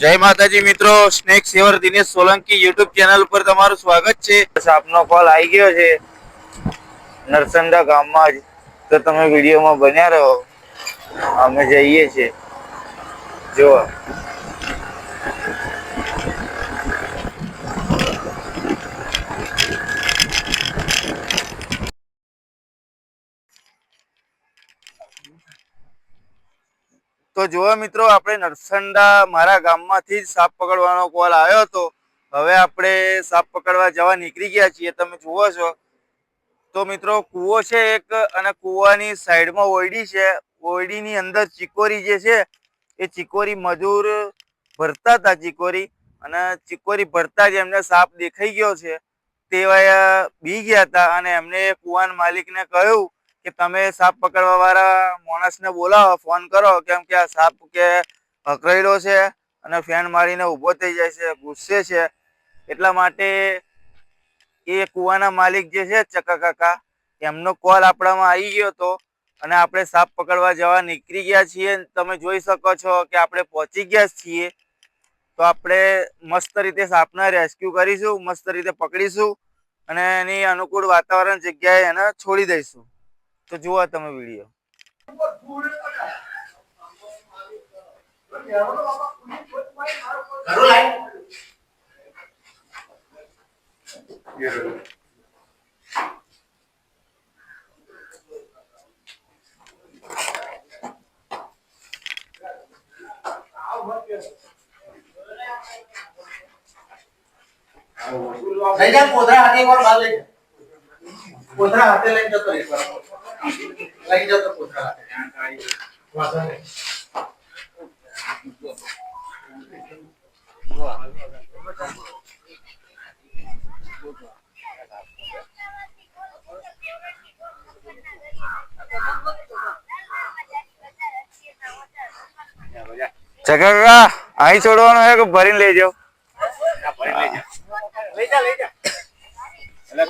જય માતાજી મિત્રો, snake saver Dinesh Solanki YouTube channel પર તમારું સ્વાગત છે. આપનો કોલ આવી ગયો છે નરસંદા ગામમાં જ. તો તમે વિડીયોમાં બન્યા રહો. અમે જઈએ છીએ. જો તો જુઓ મિત્રો, આપણે નરસંડા મારા ગામમાંથી જ સાપ પકડવાનો કોલ આવ્યો હતો. હવે આપણે સાપ પકડવા જવા નીકળી ગયા છીએ. તમે જુઓ છો. તો મિત્રો, કૂવો છે એક અને કૂવાની સાઈડમાં ઓયડી છે. ઓયડીની અંદર ચીકોરી જે છે, એ ચીકોરી મજૂર ભરતા હતા ચીકોરી. અને ચીકોરી ભરતા જ એમને સાપ દેખાઈ ગયો છે. તેવા બી ગયા હતા અને એમને કુવાન માલિકને કહ્યું કે તમે સાપ પકડવા વાળા માણસને બોલાવો, ફોન કરો, કેમ કે આ સાપ કે અકળાયેલો છે અને ફેન મારીને ઊભો થઈ જાય છે, ગુસ્સે છે. એટલા માટે એ કુવાના માલિક જે છે ચકા કાકા, એમનો કોલ આપણામાં આવી ગયો હતો અને આપણે સાપ પકડવા જવા નીકળી ગયા છીએ. તમે જોઈ શકો છો કે આપણે પહોંચી ગયા છીએ. તો આપણે મસ્ત રીતે સાપને રેસ્ક્યુ કરીશું, મસ્ત રીતે પકડીશું અને એની અનુકૂળ વાતાવરણ જગ્યાએ એને છોડી દઈશું. તો જુઓ તમે વીડિયો જા કોથળા હાથે એકવાર માલ લઈ પોતરા હાથે લઈને જતો એકવાર. લઈ જતો કોથળા હાથે. વાંધો નહીં. ચકા કાકા અહીં છોડવાનું હે કે ભરીને લઈ જાઓ લઈ જા લઈ જા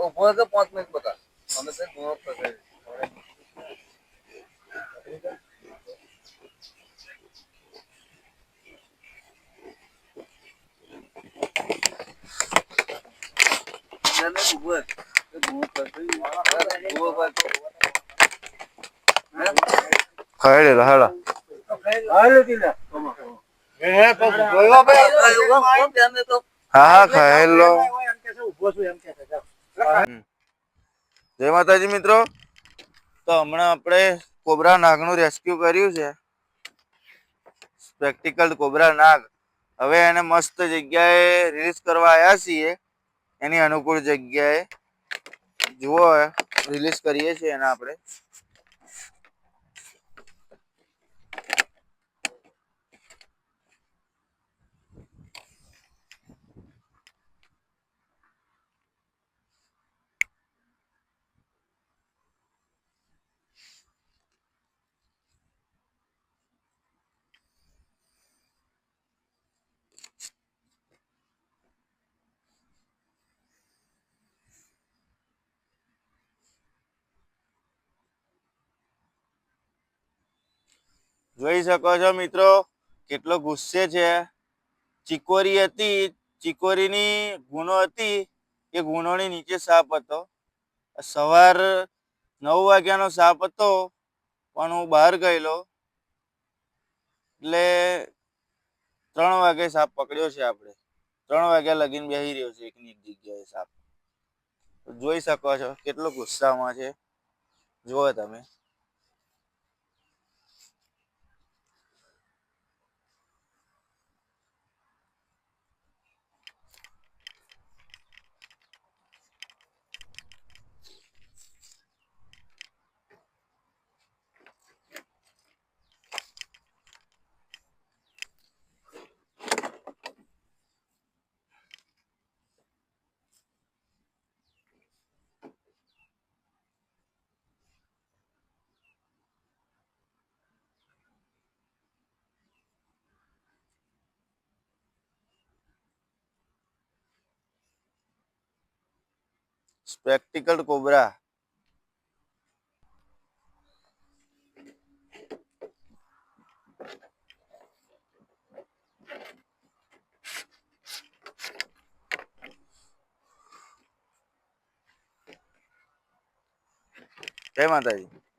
ઊભો તો પાંચ મિનિટ બતા અમે તો પકડી ખાઈ લેલો હેલો હા હા ખાઈ લો. જય માતાજી મિત્રો. તો હમણાં આપણે કોબરા નાગનું રેસ્ક્યુ કર્યું છે. સ્પેક્ટિકલ કોબરા નાગ. હવે એને મસ્ત જગ્યાએ રિલીઝ કરવા આવ્યા છીએ. એની અનુકૂળ જગ્યાએ જુઓ રિલીઝ કરીએ છીએ એને આપણે. જોઈ શકો છો મિત્રો, કેટલો ગુસ્સે છે. ચીકોરી હતી, ચીકોરીની ગુનો હતી, એ ગુનોની નીચે સાપ હતો. સવાર નવ વાગ્યાનો સાપ હતો, પણ હું બહાર ગયેલો. એટલે ત્રણ વાગે સાપ પકડ્યો છે આપણે. ત્રણ વાગ્યા લગીન બેસી રહ્યો છે એકની એક જગ્યાએ સાપ. જોઈ શકો છો કેટલો ગુસ્સામાં છે. જુઓ તમે. સ્પેક્ટિકલ કોબરા જય માતાજી.